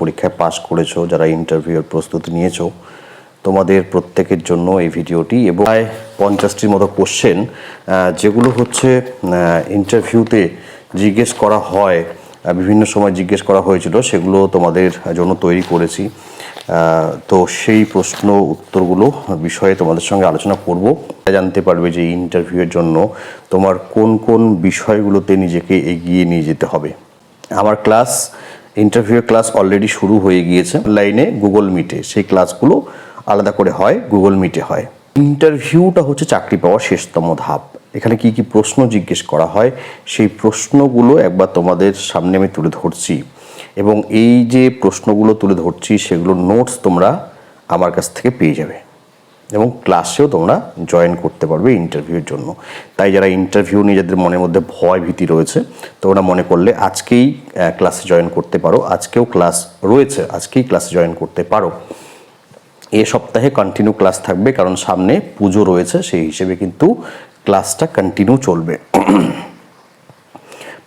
পরীক্ষায় পাশ করেছ, যারা ইন্টারভিউয়ের প্রস্তুতি নিয়েছো, তোমাদের প্রত্যেকের জন্য এই ভিডিওটি এবং প্রায় পঞ্চাশটির মতো কোশ্চেন যেগুলো হচ্ছে ইন্টারভিউতে জিজ্ঞেস করা হয় বিভিন্ন সময় জিজ্ঞেস করা হয়েছিল, সেগুলো তোমাদের জন্য তৈরি করেছি। তো সেই প্রশ্ন উত্তরগুলো বিষয়ে তোমাদের সঙ্গে আলোচনা করব। জানতে পারবে যে ইন্টারভিউয়ের জন্য তোমার কোন কোন বিষয়গুলোতে নিজেকে এগিয়ে নিয়ে যেতে হবে। আমার ক্লাস ইন্টারভিউয়ের ক্লাস অলরেডি শুরু হয়ে গিয়েছে। অনলাইনে গুগল মিটে সেই ক্লাসগুলো আলাদা করে হয় গুগল মিটে হয়। ইন্টারভিউটা হচ্ছে চাকরি পাওয়ার শেষতম ধাপ। এখানে কি কি প্রশ্ন জিজ্ঞেস করা হয়, সেই প্রশ্নগুলো একবার তোমাদের সামনে আমি তুলে ধরছি। এবং এই যে প্রশ্নগুলো তুলে ধরছি সেগুলোর নোটস তোমরা আমার কাছ থেকে পেয়ে যাবে। এবং ক্লাসেও তোমরা জয়েন করতে পারবে ইন্টারভিউর জন্য। তাই যারা ইন্টারভিউ নিয়ে যাদের মনের মধ্যে ভয় ভীতি রয়েছে, তোমরা মনে করলে আজকেই ক্লাসে জয়েন করতে পারো। আজকেও ক্লাস রয়েছে, আজকেই ক্লাসে জয়েন করতে পারো। এ সপ্তাহে কন্টিনিউ ক্লাস থাকবে, কারণ সামনে পুজো রয়েছে, সেই হিসেবে কিন্তু ক্লাসটা কন্টিনিউ চলবে।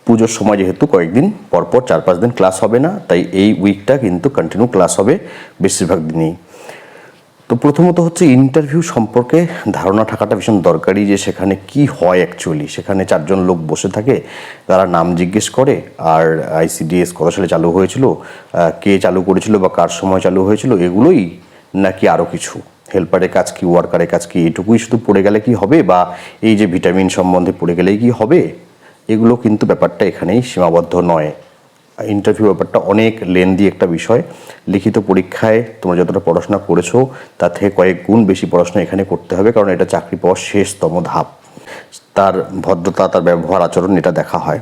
পুজোর সময় যেহেতু কয়েকদিন পরপর, চার পাঁচ দিন ক্লাস হবে না, তাই এই উইকটা কিন্তু কন্টিনিউ ক্লাস হবে বেশিরভাগ দিনই। তো প্রথমত হচ্ছে ইন্টারভিউ সম্পর্কে ধারণা থাকাটা ভীষণ দরকারি যে সেখানে কি হয় অ্যাকচুয়ালি সেখানে চারজন লোক বসে থাকে, তারা নাম জিজ্ঞেস করে, আর আইসিডিএস কত সালে চালু হয়েছিল কে চালু করেছিল বা কার সময় চালু হয়েছিল, এগুলোই নাকি আরও কিছু। হেল্পারের কাজ কি, ওয়ার্কারের কাজ কি, এটুকুই শুধু পড়ে গেলে কি হবে বা এই যে ভিটামিন সম্বন্ধে পড়ে গেলেই কি হবে? এগুলো কিন্তু ব্যাপারটা এখানেই সীমাবদ্ধ নয়। ইন্টারভিউ ব্যাপারটা অনেক লেন্দি একটা বিষয়। লিখিত পরীক্ষায় তোমরা যতটা পড়াশোনা করেছ, তার থেকে কয়েক গুণ বেশি পড়াশোনা এখানে করতে হবে, কারণ এটা চাকরি পাওয়ার শেষতম ধাপ। তার ভদ্রতা, তার ব্যবহার আচরণ, এটা দেখা হয়।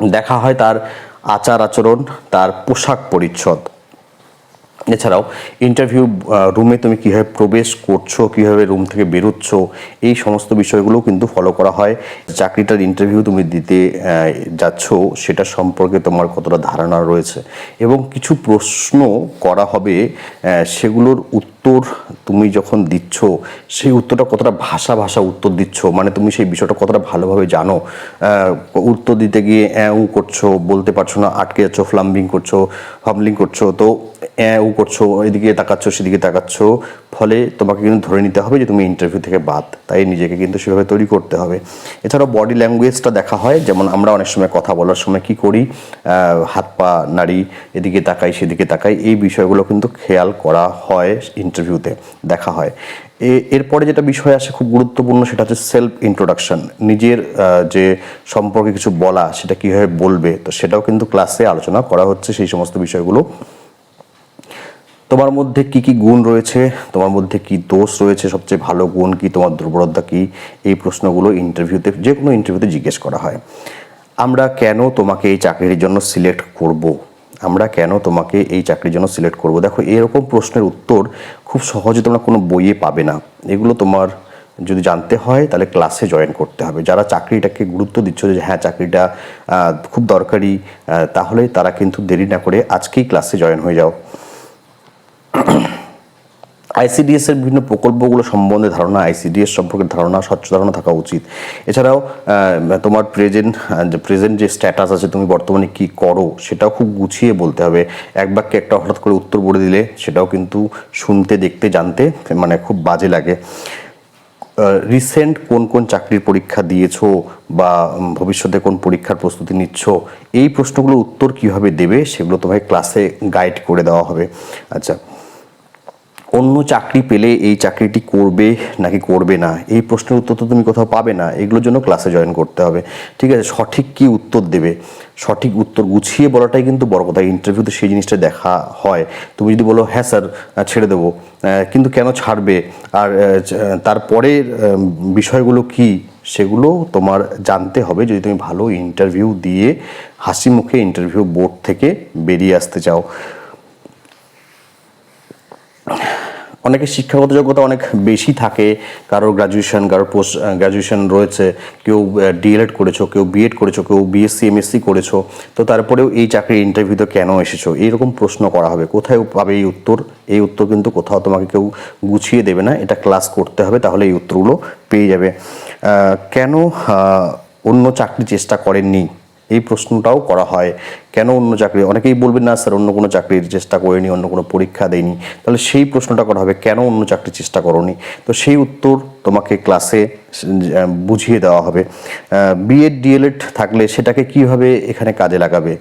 দেখা হয় তার আচার আচরণ, তার পোশাক পরিচ্ছদ। এছাড়াও ইন্টারভিউ রুমে তুমি কীভাবে প্রবেশ করছ, কীভাবে রুম থেকে বেরোচ্ছ, এই সমস্ত বিষয়গুলো কিন্তু ফলো করা হয়। চাকরিটার ইন্টারভিউ তুমি দিতে যাচ্ছ, সেটা সম্পর্কে তোমার কতটা ধারণা রয়েছে এবং কিছু প্রশ্ন করা হবে সেগুলোর উত্তর তুমি যখন দিচ্ছ, সেই উত্তরটা কতটা ভাষা ভাষা উত্তর দিচ্ছ মানে তুমি সেই বিষয়টা কতটা ভালোভাবে জানো উত্তর দিতে গিয়ে, অ্যাঁ করছ, বলতে পারছ না, আটকে যাচ্ছ ফ্লাম্বিং করছ ফাম্বলিং করছ। তো উ করছ, এদিকে তাকাচ্ছ, সেদিকে তাকাচ্ছ। ফলে তোমাকে কিন্তু ধরে নিতে হবে যে তুমি ইন্টারভিউ থেকে বাদ, তাই নিজেকে কিন্তু সেভাবে তৈরি করতে হবে। এছাড়াও বডি ল্যাঙ্গুয়েজটা দেখা হয়, যেমন আমরা অনেক সময় কথা বলার সময় কি করি হাত পা, নাড়ি, এদিকে তাকাই, সেদিকে তাকাই, এই বিষয়গুলো কিন্তু খেয়াল করা হয় ইন্টারভিউতে দেখা হয়। এরপরে যেটা বিষয় আসে খুব গুরুত্বপূর্ণ সেটা হচ্ছে সেলফ ইন্ট্রোডাকশন নিজের যে সম্পর্কে কিছু বলা সেটা কীভাবে বলবে, তো সেটাও কিন্তু ক্লাসে আলোচনা করা হচ্ছে সেই সমস্ত বিষয়গুলো। তোমার মধ্যে কি কি গুণ রয়েছে? তোমার মধ্যে কি দোষ রয়েছে? সবচেয়ে ভালো গুণ কি? তোমার দুর্বলতা কি? এই প্রশ্নগুলো ইন্টারভিউতে যে কোনো ইন্টারভিউতে জিজ্ঞেস করা হয়। আমরা কেন তোমাকে এই চাকরির জন্য সিলেক্ট করব? আমরা কেন তোমাকে এই চাকরির জন্য সিলেক্ট করব? দেখো, এরকম প্রশ্নের উত্তর খুব সহজে তোমরা কোনো বইয়ে পাবে না। এগুলো তোমার যদি জানতে হয়, তাহলে ক্লাসে জয়েন করতে হবে। যারা চাকরিটাকে গুরুত্ব দিচ্ছ যে হ্যাঁ চাকরিটা খুব দরকারি তাহলে তারা কিন্তু দেরি না করে আজকেই ক্লাসে জয়েন হয়ে যাও। আইসিডিএস এর বিভিন্ন প্রকল্পগুলো সম্বন্ধে ধারণা আইসিডিএস সম্পর্কে ধারণা, স্বচ্ছ ধারণা থাকা উচিত। এছাড়াও তোমার প্রেজেন্ট যে প্রেজেন্ট যে স্ট্যাটাস আছে, তুমি বর্তমানে কি করো, সেটাও খুব গুছিয়ে বলতে হবে। এক বাক্যে একটা হঠাৎ করে উত্তর বলে দিলে, সেটাও কিন্তু শুনতে, দেখতে, জানতে মানে খুব বাজে লাগে। রিসেন্ট কোন কোন চাকরির পরীক্ষা দিয়েছ বা ভবিষ্যতে কোন পরীক্ষার প্রস্তুতি নিচ্ছ, এই প্রশ্নগুলোর উত্তর কীভাবে দেবে, সেগুলো তোমাকে ক্লাসে গাইড করে দেওয়া হবে। আচ্ছা অন্য চাকরি পেলে এই চাকরিটি করবে নাকি করবে না? এই প্রশ্নের উত্তর তো তুমি কোথাও পাবে না। এগুলোর জন্য ক্লাসে জয়েন করতে হবে। ঠিক আছে, সঠিক কি উত্তর দেবে? সঠিক উত্তর গুছিয়ে বলাটাই কিন্তু বড় কথা। ইন্টারভিউতে সেই জিনিসটা দেখা হয়। তুমি যদি বলো হ্যাঁ স্যার ছেড়ে দেবো। কিন্তু কেন ছাড়বে? আর তারপরের বিষয়গুলো কি? সেগুলো তোমার জানতে হবে। যদি তুমি ভালো ইন্টারভিউ দিয়ে হাসি মুখে ইন্টারভিউ বোর্ড থেকে বেরিয়ে আসতে চাও। অনেকের শিক্ষাগত যোগ্যতা অনেক বেশি থাকে, কারোর গ্রাজুয়েশন কারোর পোস্ট গ্রাজুয়েশন রয়েছে, কেউ ডিএলএড করেছ, কেউ বিএড করেছ, কেউ বিএসসি এমএসসি করেছ, তো তারপরেও এই চাকরির ইন্টারভিউতে কেন এসেছ? এইরকম প্রশ্ন করা হবে। কোথায় পাবে এই উত্তর? এই উত্তর কিন্তু কোথাও তোমাকে কেউ গুছিয়ে দেবে না, এটা ক্লাস করতে হবে, তাহলে এই উত্তরগুলো পেয়ে যাবে। কেন অন্য চাকরি চেষ্টা করেননি? এই প্রশ্নটাও করা হয়, কেন অন্য চাকরি? অনেকেই বলবেন, না স্যার, অন্য কোনো চাকরির চেষ্টা করিনি, অন্য কোনো পরীক্ষা দেয়নি তাহলে সেই প্রশ্নটা করা হবে, কেন অন্য চাকরির চেষ্টা করনি? তো সেই উত্তর তোমাকে ক্লাসে বুঝিয়ে দেওয়া হবে। বিএড ডিএলএড থাকলে সেটাকে কীভাবে এখানে কাজে লাগাবে?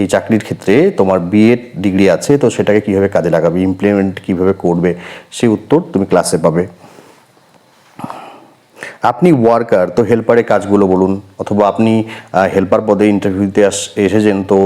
এই চাকরির ক্ষেত্রে তোমার বিএড ডিগ্রি আছে, তো সেটাকে কীভাবে কাজে লাগাবে? ইমপ্লিমেন্ট কীভাবে করবে? সেই উত্তর তুমি ক্লাসে পাবে। আপনি ওয়ার্কার তো হেল্পারের কাজগুলো বলুন, অথবা আপনি হেল্পার পদে ইন্টারভিউতে এসেছেন, তো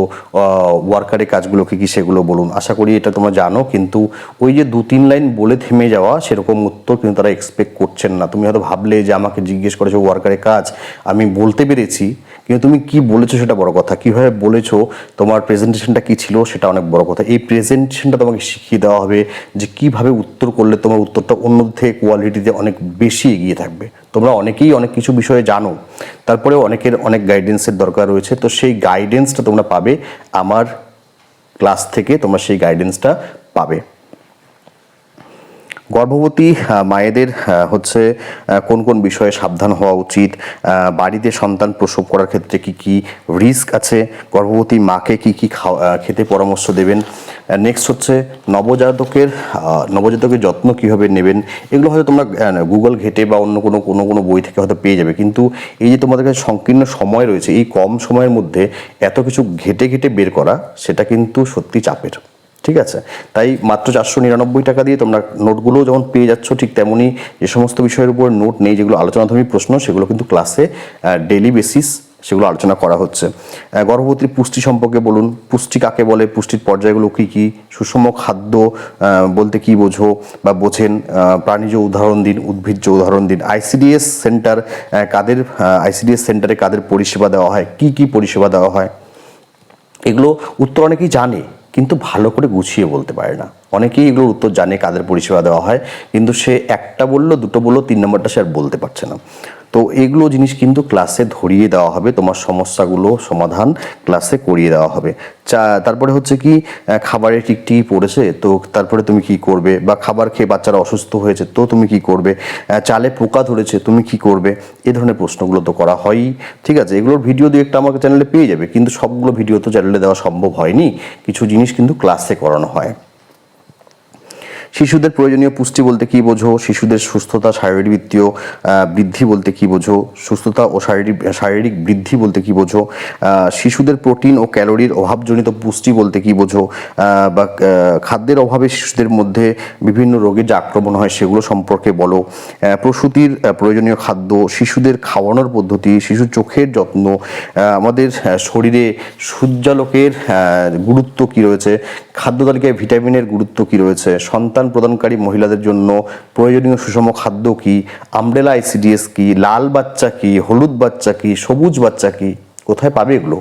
ওয়ার্কারের কাজগুলো কী কী সেগুলো বলুন। আশা করি এটা তোমরা জানো, কিন্তু ওই যে দু তিন লাইন বলে থেমে যাওয়া, সেরকম উত্তর কিন্তু তারা এক্সপেক্ট করছেন না। তুমি হয়তো ভাবলে যে আমাকে জিজ্ঞেস করেছ ওয়ার্কারের কাজ, আমি বলতে পেরেছি কিন্তু তুমি কি বলেছ সেটা বড় কথা? কীভাবে বলেছ তোমার প্রেজেন্টেশনটা কি ছিল সেটা অনেক বড় কথা। এই প্রেজেন্টেশনটা তোমাকে শিখিয়ে দেওয়া হবে যে কীভাবে উত্তর করলে তোমার উত্তরটা অন্য থেকে কোয়ালিটিতে অনেক বেশি এগিয়ে থাকবে। তোমরা অনেকেই অনেক কিছু বিষয়ে জানো। তারপরে অনেকের অনেক গাইডেন্সের দরকার রয়েছে। তো সেই গাইডেন্সটা তোমরা পাবে। আমার ক্লাস থেকে তোমরা সেই গাইডেন্সটা পাবে। গর্ভবতী মায়েদের হচ্ছে কোন কোন বিষয়ে সাবধান হওয়া উচিত বাড়িতে সন্তান প্রসব করার ক্ষেত্রে কি কি রিস্ক আছে, গর্ভবতী মাকে কি কি খেতে পরামর্শ দেবেন নেক্সট হচ্ছে নবজাতকের নবজাতকের যত্ন কীভাবে নেবেন, এগুলো হয়তো তোমরা গুগল ঘেটে বা অন্য কোনো কোনো কোনো বই থেকে হয়তো পেয়ে যাবে, কিন্তু এই যে তোমাদের কাছে সংকীর্ণ সময় রয়েছে, এই কম সময়ের মধ্যে এত কিছু ঘেটে ঘেটে বের করা, সেটা কিন্তু সত্যি চাপের। ঠিক আছে? তাই মাত্র চারশো নিরানব্বই টাকা দিয়ে তোমরা নোটগুলো যেমন পেয়ে যাচ্ছ ঠিক তেমনই যে সমস্ত বিষয়ের উপর নোট নেই, যেগুলো আলোচনাধর্মী প্রশ্ন, সেগুলো কিন্তু ক্লাসে ডেলি বেসিস সেগুলো আলোচনা করা হচ্ছে। গর্ভবতীর পুষ্টি সম্পর্কে বলুন, পুষ্টি কাকে বলে, পুষ্টির পর্যায়গুলো কী কী, সুষম খাদ্য বলতে কি বোঝো বা বোঝেন প্রাণীজ উদাহরণ দিন, উদ্ভিজ্জ উদাহরণ দিন আইসিডিএস সেন্টার কাদের আইসিডিএস সেন্টারে কাদের পরিষেবা দেওয়া হয়, কি কি পরিষেবা দেওয়া হয়? এগুলো উত্তর অনেকেই জানে কিন্তু ভালো করে গুছিয়ে বলতে পারে না। অনেকেই এগুলোর উত্তর জানে, কাদের পরিষেবা দেওয়া হয়, কিন্তু সে একটা বলল, দুটো বলল, তিন নম্বরটা সে আর বলতে পারছে না। তো এগুলো জিনিস কিন্তু ক্লাসে ধরিয়ে দেওয়া হবে তোমার সমস্যাগুলো সমাধান ক্লাসে করিয়ে দেওয়া হবে। চা তারপরে হচ্ছে কি আহ, খাবারে টিকটিকি পড়েছে? তো তারপরে তুমি কি করবে? বা খাবার খেয়ে বাচ্চারা অসুস্থ হয়েছে তো তুমি কি করবে? চালে পোকা ধরেছে তুমি কি করবে? এ ধরনের প্রশ্নগুলো তো করা হয়ই। ঠিক আছে এগুলোর ভিডিও দিয়ে একটা আমাকে চ্যানেলে পেয়ে যাবে কিন্তু সবগুলো ভিডিও তো চ্যানেলে দেওয়া সম্ভব হয়নি। কিছু জিনিস কিন্তু ক্লাসে করানো হয়। শিশুদের প্রয়োজনীয় পুষ্টি বলতে কি বোঝো? শিশুদের সুস্থতা, শারীরবৃত্তীয় বৃদ্ধি বলতে কি বোঝো? সুস্থতা ও শারীরিক শারীরিক বৃদ্ধি বলতে কি বোঝো? শিশুদের প্রোটিন ও ক্যালোরির অভাবজনিত পুষ্টি বলতে কি বোঝো? বা খাদ্যের অভাবে শিশুদের মধ্যে বিভিন্ন রোগের যে আক্রমণ হয় সেগুলো সম্পর্কে বলো। প্রসূতির প্রয়োজনীয় খাদ্য, শিশুদের খাওয়ানোর পদ্ধতি শিশুর চোখের যত্ন আমাদের শরীরে সূর্যালোকের গুরুত্ব কি রয়েছে? খাদ্য তালিকায় ভিটামিনের গুরুত্ব কি রয়েছে? সন্তান প্রদানকারী মহিলাদের জন্য প্রয়োজনীয় সুষম খাদ্য কি? আমব্রেলা আইসিডিএস কি? লাল বাচ্চা কি? হলুদ বাচ্চা কি? সবুজ বাচ্চা কি? কোথায় পাবে এগুলো?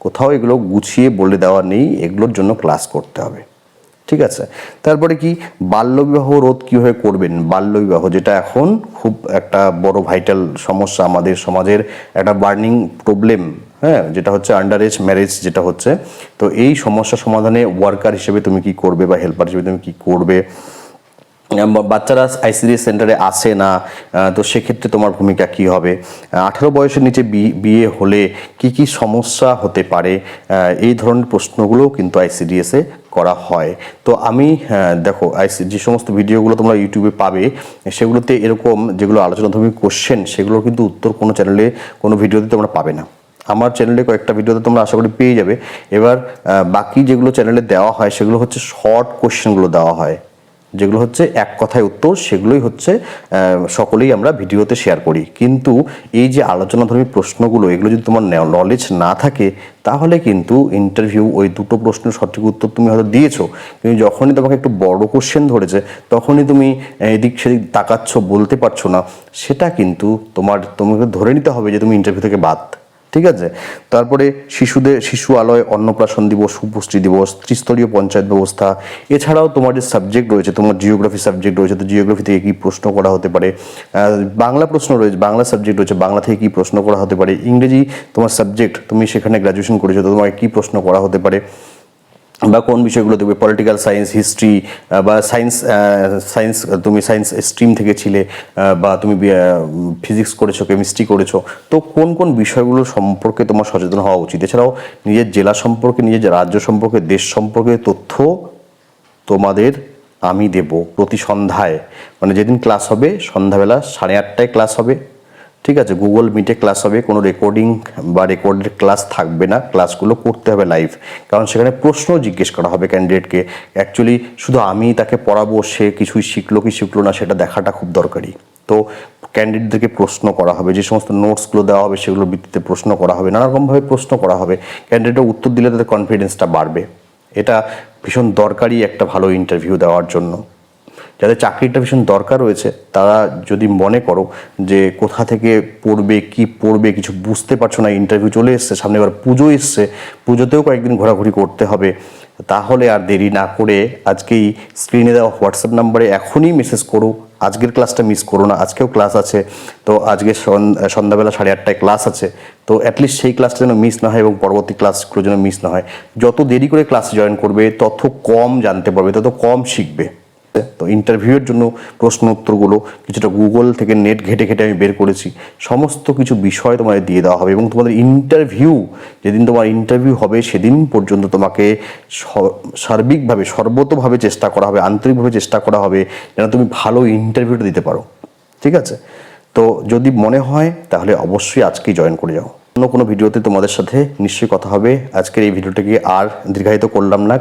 কোথাও এগুলো গুছিয়ে বলে দেওয়া নেই। এগুলোর জন্য ক্লাস করতে হবে। ঠিক আছে? তারপরে কি? বাল্যবিবাহ রোধ কীভাবে করবেন? বাল্যবিবাহ, যেটা এখন খুব একটা বড় ভাইটাল সমস্যা আমাদের সমাজের, একটা বার্নিং প্রবলেম হ্যাঁ? যেটা হচ্ছে আন্ডার এজ ম্যারেজ যেটা হচ্ছে। তো এই সমস্যা সমাধানে ওয়ার্কার হিসেবে তুমি কি করবে বা হেল্পার হিসেবে তুমি কি করবে? বাচ্চারা আইসিডিএস সেন্টারে আসে না তো সেক্ষেত্রে তোমার ভূমিকা কি হবে? আঠারো বয়সের নিচে বিয়ে হলে কি কি সমস্যা হতে পারে? এই ধরনের প্রশ্নগুলোও কিন্তু আইসিডিএসে করা হয়। তো আমি দেখো আইসি যে সমস্ত ভিডিওগুলো তোমরা ইউটিউবে পাবে, সেগুলোতে এরকম যেগুলো আলোচনাধর্মী কোশ্চেন সেগুলোর কিন্তু উত্তর কোনো চ্যানেলে কোনো ভিডিওতে তোমরা পাবে না। আমার চ্যানেলে কয়েকটা ভিডিওতে তোমরা আশা করি পেয়ে যাবে। এবার বাকি যেগুলো চ্যানেলে দেওয়া হয়, সেগুলো হচ্ছে শর্ট কোশ্চেনগুলো দেওয়া হয়। যেগুলো হচ্ছে এক কথায় উত্তর, সেগুলোই হচ্ছে সকলেই আমরা ভিডিওতে শেয়ার করি। কিন্তু এই যে আলোচনাধর্মী প্রশ্নগুলো, এগুলো যদি তোমার নলেজ না থাকে, তাহলে কিন্তু ইন্টারভিউ ওই দুটো প্রশ্নের সঠিক উত্তর তুমি হয়তো দিয়েছ। কিন্তু যখনই তোমাকে একটু বড় কোশ্চেন ধরেছে, তখনই তুমি এদিক সেদিক তাকাচ্ছ, বলতে পারছ না, সেটা কিন্তু তোমার, তোমাকে ধরে নিতে হবে যে তুমি ইন্টারভিউ থেকে বাদ। ঠিক আছে? তারপরে শিশুদের শিশু আলয়, অন্নপ্রাশন দিবস, সুপুষ্টি দিবস, ত্রিস্তরীয় পঞ্চায়েত ব্যবস্থা, এছাড়াও তোমার যে সাবজেক্ট রয়েছে, তোমার জিওগ্রাফি সাবজেক্ট রয়েছে, তো জিওগ্রাফি থেকে কী প্রশ্ন করা হতে পারে? বাংলা প্রশ্ন রয়েছে, বাংলা সাবজেক্ট রয়েছে, বাংলা থেকে কী প্রশ্ন করা হতে পারে? ইংরেজি তোমার সাবজেক্ট তুমি সেখানে গ্র্যাজুয়েশন করেছ, তো তোমাকে কী প্রশ্ন করা হতে পারে? বা কোন বিষয়গুলো দেখবে? পলিটিক্যাল সায়েন্স হিস্ট্রি বা সায়েন্স সায়েন্স তুমি সায়েন্স স্ট্রিম থেকে ছিলে বা তুমি ফিজিক্স করেছ কেমিস্ট্রি করেছ, তো কোন কোন বিষয়গুলো সম্পর্কে তোমার সচেতন হওয়া উচিত? এছাড়াও নিজের জেলা সম্পর্কে, নিজের রাজ্য সম্পর্কে, দেশ সম্পর্কে তথ্য তোমাদের আমি দেব প্রতি সন্ধ্যায়। মানে যেদিন ক্লাস হবে, সন্ধ্যাবেলা সাড়ে আটটায় ক্লাস হবে। ঠিক আছে গুগল মিটে ক্লাস হবে, কোনো রেকর্ডিং বা রেকর্ডের ক্লাস থাকবে না ক্লাসগুলো করতে হবে লাইভ কারণ সেখানে প্রশ্ন জিজ্ঞেস করা হবে ক্যান্ডিডেটকে অ্যাকচুয়ালি শুধু আমি তাকে পড়াবো, সে কিছুই শিখলো কি শিখলো না, সেটা দেখাটা খুব দরকারি। তো ক্যান্ডিডেটদেরকে প্রশ্ন করা হবে, যে সমস্ত নোটসগুলো দেওয়া হবে, সেগুলোর ভিত্তিতে প্রশ্ন করা হবে, নানারকমভাবে প্রশ্ন করা হবে। ক্যান্ডিডেটের উত্তর দিলে তাদের কনফিডেন্সটা বাড়বে। এটা ভীষণ দরকারি একটা ভালো ইন্টারভিউ দেওয়ার জন্য। যাদের চাকরিটা ভীষণ দরকার রয়েছে, তারা যদি মনে করো যে কোথা থেকে পড়বে, কি পড়বে, কিছু বুঝতে পারছ না ইন্টারভিউ চলে এসছে, সামনে এবার পুজো এসছে, পুজোতেও কয়েকদিন ঘোরাঘুরি করতে হবে, তাহলে আর দেরি না করে আজকেই স্ক্রিনে দেওয়া হোয়াটসঅ্যাপ নাম্বারে এখনই মেসেজ করো, আজকের ক্লাসটা মিস করো না, আজকেও ক্লাস আছে, তো আজকে সন- সন্ধ্যাবেলা সাড়ে আটটায় ক্লাস আছে, তো অ্যাটলিস্ট সেই ক্লাসটা যেন মিস না হয় এবং পরবর্তী ক্লাসগুলো যেন মিস না হয়। যত দেরি করে ক্লাসে জয়েন করবে, তত কম জানতে পারবে, তত কম শিখবে। তো ইন্টারভিউয়ের জন্য প্রশ্ন উত্তরগুলো কিছুটা গুগল থেকে নেট ঘেটে ঘেটে আমি বের করেছি। সমস্ত কিছু বিষয় তোমাদের দিয়ে দেওয়া হবে এবং তোমাদের ইন্টারভিউ যেদিন তোমার ইন্টারভিউ হবে সেদিন পর্যন্ত তোমাকে সার্বিকভাবে, সর্বতভাবে চেষ্টা করা হবে, আন্তরিকভাবে চেষ্টা করা হবে যেন তুমি ভালো ইন্টারভিউটা দিতে পারো। ঠিক আছে? তো যদি মনে হয়, তাহলে অবশ্যই আজকেই জয়েন করে যাও। অন্য কোনো ভিডিওতে তোমাদের সাথে নিশ্চয়ই কথা হবে। আজকের এই ভিডিওটাকে আর দীর্ঘায়িত করলাম না।